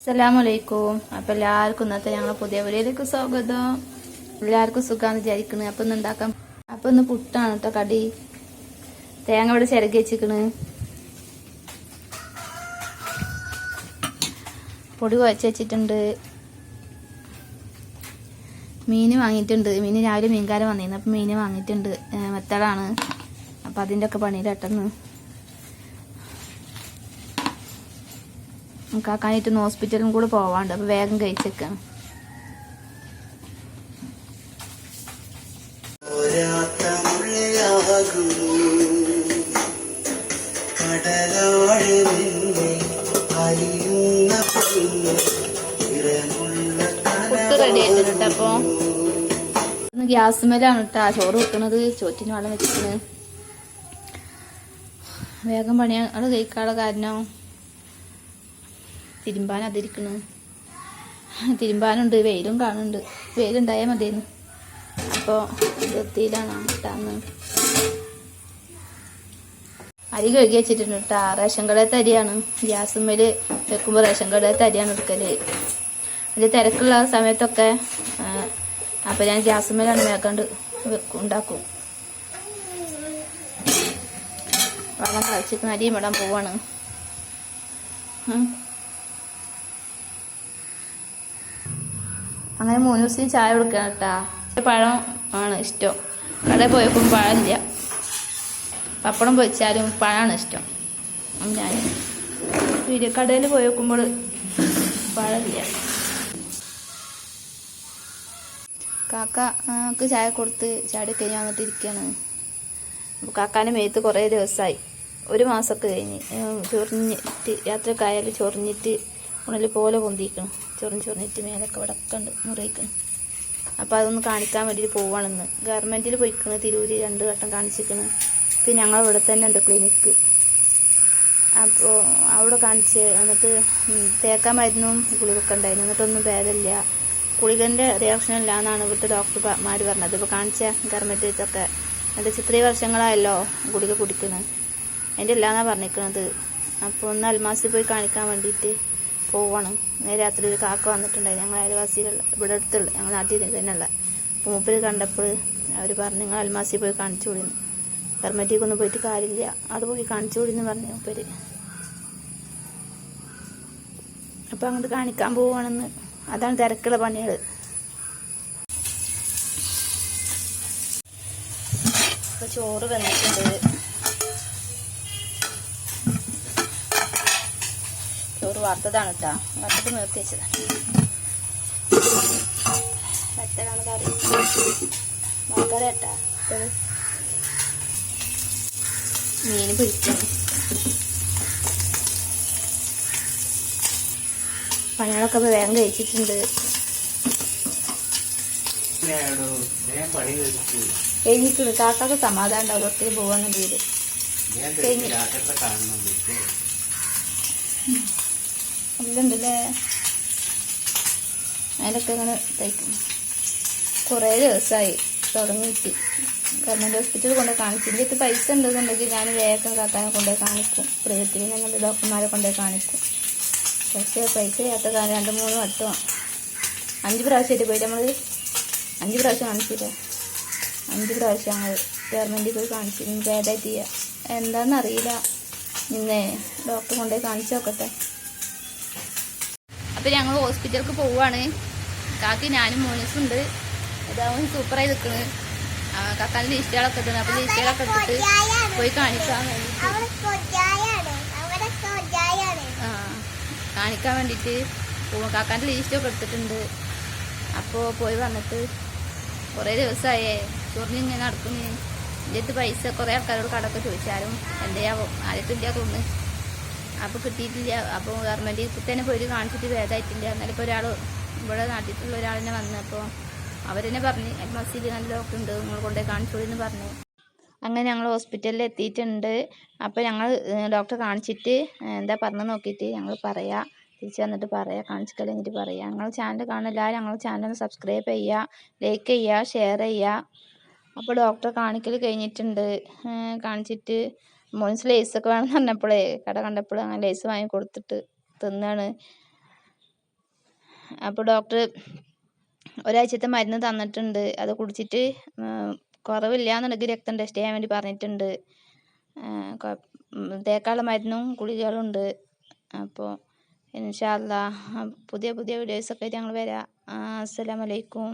അസ്സലാമലൈക്കും അപ്പം എല്ലാവർക്കും ഇന്നത്തെ ഞങ്ങളെ പുതിയ വീഡിയോയിലേക്ക് സ്വാഗതം. എല്ലാവർക്കും സുഖമാണെന്ന് വിചാരിക്കണ് അപ്പം ഇന്ന് ഉണ്ടാക്കാം അപ്പം ഇന്ന് പുട്ടാണ് കേട്ടോ കടി. തേങ്ങ ഇവിടെ ചിരകി വെച്ചിക്കണ് പൊടി കുഴച്ച് വെച്ചിട്ടുണ്ട്. മീൻ വാങ്ങിയിട്ടുണ്ട്. മീൻ രാവിലെ മീൻകാരൻ വന്നിരുന്നു. അപ്പം മീൻ വാങ്ങിയിട്ടുണ്ട്. മെത്തടാണ് അപ്പം അതിന്റെ ഒക്കെ പണിയിലെട്ടെന്ന്. കാക്കാനായിട്ട് ഹോസ്പിറ്റലും കൂടെ പോവാണ്ട്. അപ്പൊ വേഗം കഴിച്ചേക്കാം. റെഡി ആയിട്ടുണ്ട് ഗ്യാസ് മേലാണ് കേട്ടോ. ചോറ് വെക്കുന്നത് ചോറ്റിന് വെള്ളം വെച്ചിട്ട് വേഗം പണിയാണ് കഴിക്കാനുള്ള കാരണം? തിരുമ്പാൻ അതിരിക്കണ്. തിരുമ്പാനുണ്ട് വെയിലും കാണുന്നുണ്ട്. വെയിലുണ്ടായാൽ മതിയെന്ന് അപ്പോൾ വൃത്തിയിലാണ് കിട്ടാന്ന് അരി കഴുകി വെച്ചിട്ടുണ്ട് കേട്ടോ. റേഷൻ കടയിലത്തെ അരിയാണ്. ഗ്യാസുമ്മേൽ വെക്കുമ്പോൾ റേഷൻ കടയിലത്തെ അരിയാണ് എടുക്കൽ. ഇത് തിരക്കുള്ള സമയത്തൊക്കെ അപ്പം ഞാൻ ഗ്യാസുമ്മേലാണ് വേക്കാണ്ട് വെക്കും ഉണ്ടാക്കും. വെള്ളം കളിച്ചിട്ട് അരിയും ഇടാൻ പോവാണ്. അങ്ങനെ മൂന്ന് ദിവസം ചായ കൊടുക്കണം കേട്ടാ. പഴം ആണ് ഇഷ്ടം. കടയിൽ പോയപ്പോൾ പഴമില്ല. പപ്പടം പൊരിച്ചാലും പഴമാണ് ഇഷ്ടം. ഞാൻ വീഡിയോ കടയിൽ പോയി നോക്കുമ്പോൾ പഴമില്ല. കാക്കക്ക് ചായ കൊടുത്ത് ചാടി കഴിഞ്ഞ് വന്നിട്ട് ഇരിക്കുകയാണ് അപ്പോൾ കാക്കാന്റെ മേത്ത് കുറേ ദിവസമായി ഒരു മാസമൊക്കെ കഴിഞ്ഞ്. ചൊറിഞ്ഞിട്ട് യാത്രക്കായാലും ചൊറിഞ്ഞിട്ട് ഉണൽ പോലെ പൊന്തിക്കണം ചൊറിഞ്ഞ് ചൊറിഞ്ഞിട്ട് മേലൊക്കെ വിടക്കുണ്ട് മുറിയിക്കണം. അപ്പോൾ അതൊന്ന് കാണിക്കാൻ വേണ്ടിയിട്ട് പോവാണെന്ന് ഗവൺമെന്റിൽ പോയിക്കണ് തിരൂര് രണ്ട് വട്ടം കാണിച്ചിരിക്കണ് പിന്നെ ഞങ്ങൾ ഇവിടെ തന്നെ ഉണ്ട് ക്ലിനിക്ക് അപ്പോൾ അവിടെ കാണിച്ച് എന്നിട്ട് തേക്കാൻ മരുന്നും ഗുളികൊക്കെ ഉണ്ടായിരുന്നു. എന്നിട്ടൊന്നും ഭേദമില്ല. ഗുളികന്റെ റിയാക്ഷൻ ഇല്ല എന്നാണ് ഇവിടുത്തെ ഡോക്ടർമാർ പറഞ്ഞത്. ഇപ്പോൾ കാണിച്ച ഗവൺമെന്റ് ഇതൊക്കെ എന്നിട്ട് ഇത്രയും വർഷങ്ങളായല്ലോ ഗുളിക കുടിക്കുന്നത് എന്റെ ഇല്ലാന്നാണ് പറഞ്ഞിരിക്കുന്നത് അപ്പോൾ ഒന്ന് അൽമാസിൽ പോയി കാണിക്കാൻ വേണ്ടിയിട്ട് പോവണം. രാത്രി ഒരു കാക്ക വന്നിട്ടുണ്ടായി. ഞങ്ങൾ അയൽവാസിയിലുള്ള ഇവിടെ അടുത്തുള്ള ഞങ്ങൾ നാട്ടിൽ തന്നെയുള്ള അപ്പോൾ മൂപ്പര് കണ്ടപ്പോൾ അവർ പറഞ്ഞു നിങ്ങൾ അൽമാസി പോയി കാണിച്ചു വിടുന്നു ഗവൺമെന്റിലേക്കൊന്നും പോയിട്ട് കാര്യമില്ല. അത് പോയി കാണിച്ചു വിടുന്നു പറഞ്ഞു മൂപ്പര്. അപ്പോൾ അങ്ങോട്ട് കാണിക്കാൻ പോവുകയാണെന്ന് അതാണ് തിരക്കുള്ള പണികൾ ചോറ് വന്നിട്ടുണ്ട്. ചോറ് വറുത്തതാണ് കേട്ടോ വറുത്തിട്ട് നിർത്തി വെച്ചതാണ് വറുത്തതാണ് കറി. മക്കറി കേട്ടാ മീൻ പൊരിക്കണം പണികളൊക്കെ വേഗം കഴിച്ചിട്ടുണ്ട്. കഴിഞ്ഞിട്ടുണ്ട് കാക്കൊക്കെ സമാധാനം ഉണ്ടാവും. ഒത്തിരി ഞാൻ കഴിഞ്ഞു. എല്ലുണ്ടല്ലേ അതിലൊക്കെ ഇങ്ങനെ തയ്ക്കും. കുറേ ദിവസമായി തുടങ്ങിയിട്ട്. ഗവൺമെന്റ് ഹോസ്പിറ്റലിൽ കൊണ്ടുപോയി കാണിച്ചു ഇതിന്റെ അടുത്ത് പൈസ ഉണ്ടെന്നുണ്ടെങ്കിൽ ഞാൻ വേഗം കാക്കാനെ കൊണ്ടുപോയി കാണിക്കും. പ്രൈവറ്റിൽ ഞങ്ങളുടെ ഡോക്ടർമാരെ കൊണ്ടുപോയി കാണിക്കും. പക്ഷേ പൈസ ഇല്ലാത്ത കാര്യം രണ്ട് മൂന്ന് വട്ടം. അഞ്ച് പ്രാവശ്യമായിട്ട് പോയിട്ട് നമ്മൾ അഞ്ച് പ്രാവശ്യം കാണിച്ചില്ലേ? അഞ്ച് പ്രാവശ്യം ഞങ്ങൾ ഗവൺമെന്റിൽ പോയി കാണിച്ചു. ഇനി ഭേദമായിട്ട് ചെയ്യുക എന്താണെന്നറിയില്ല ഇന്നേ ഡോക്ടറെ കൊണ്ടുപോയി കാണിച്ചു നോക്കട്ടെ. അപ്പം ഞങ്ങൾ ഹോസ്പിറ്റലിലേക്ക് പോവുകയാണ് കാക്കി ഞാനും മോനസുണ്ട്. അതാവും സൂപ്പറായി നിൽക്കണ് കാക്കാൻ ലീസ്റ്റുകളൊക്കെ ഇട്ടുണ്ട് അപ്പം ലീസ്റ്റുകളൊക്കെ എടുത്തിട്ട് പോയി കാണിക്കാൻ വേണ്ടിയിട്ട് ആ കാണിക്കാൻ വേണ്ടിയിട്ട് പോവാം. കാക്കാന്റെ ലീസ്റ്റൊക്കെ എടുത്തിട്ടുണ്ട്. അപ്പോൾ പോയി വന്നിട്ട് കുറേ ദിവസമായേ ചൊറിഞ്ഞ് ഇങ്ങനെ നടക്കുന്നു. എന്റെ അടുത്ത് പൈസ കുറേ ആൾക്കാരോട് കടമൊക്കെ ചോദിച്ചാലും എന്റെ ആവും ആദ്യത്തില്ല തോന്നുന്നു അപ്പോൾ കിട്ടിയിട്ടില്ല. അപ്പോൾ ഗവൺമെന്റ് തന്നെ പോയി കാണിച്ചിട്ട് ഭേദമായിട്ടില്ല എന്നാലും ഇപ്പോൾ ഒരാൾ ഇവിടെ നാട്ടിലുള്ള ഒരാളിനെ വന്നപ്പോൾ അവരെന്നെ പറഞ്ഞ് മസീദ് നല്ല ഡോക്ടർ ഉണ്ട്. നിങ്ങൾ കൊണ്ടുപോയി കാണിച്ചോളൂ എന്ന് പറഞ്ഞു. അങ്ങനെ ഞങ്ങൾ ഹോസ്പിറ്റലിൽ എത്തിയിട്ടുണ്ട്. അപ്പോൾ ഞങ്ങൾ ഡോക്ടറെ കാണിച്ചിട്ട് എന്താ പറഞ്ഞു നോക്കിയിട്ട് ഞങ്ങൾ പറയാം. തിരിച്ച് വന്നിട്ട് പറയാം. കാണിച്ചു കഴിഞ്ഞിട്ട് പറയാം. ഞങ്ങൾ ചാനൽ കാണില്ല ഞങ്ങൾ ചാനൽ ഒന്ന് സബ്സ്ക്രൈബ് ചെയ്യുക ലൈക്ക് ചെയ്യുക ഷെയർ ചെയ്യുക അപ്പോൾ ഡോക്ടറെ കാണിക്കൽ കഴിഞ്ഞിട്ടുണ്ട്. കാണിച്ചിട്ട് മോൻസ് ലേസൊക്കെ വേണമെന്ന് പറഞ്ഞപ്പോഴേ കട കണ്ടപ്പോൾ അങ്ങനെ ലേസ് വാങ്ങി കൊടുത്തിട്ട് തിന്നാണ്. അപ്പോൾ ഡോക്ടർ ഒരാഴ്ചത്തെ മരുന്ന് തന്നിട്ടുണ്ട്. അത് കുടിച്ചിട്ട് കുറവില്ല എന്നുണ്ടെങ്കിൽ രക്തം ടെസ്റ്റ് ചെയ്യാൻ വേണ്ടി പറഞ്ഞിട്ടുണ്ട്. തേക്കാനുള്ള മരുന്നും ഗുളികകളും ഉണ്ട് അപ്പോൾ ഇൻഷാല്ല പുതിയ പുതിയ വീഡിയോസൊക്കെ ആയിട്ട് ഞങ്ങൾ വരാം. അസ്സലാമലൈക്കും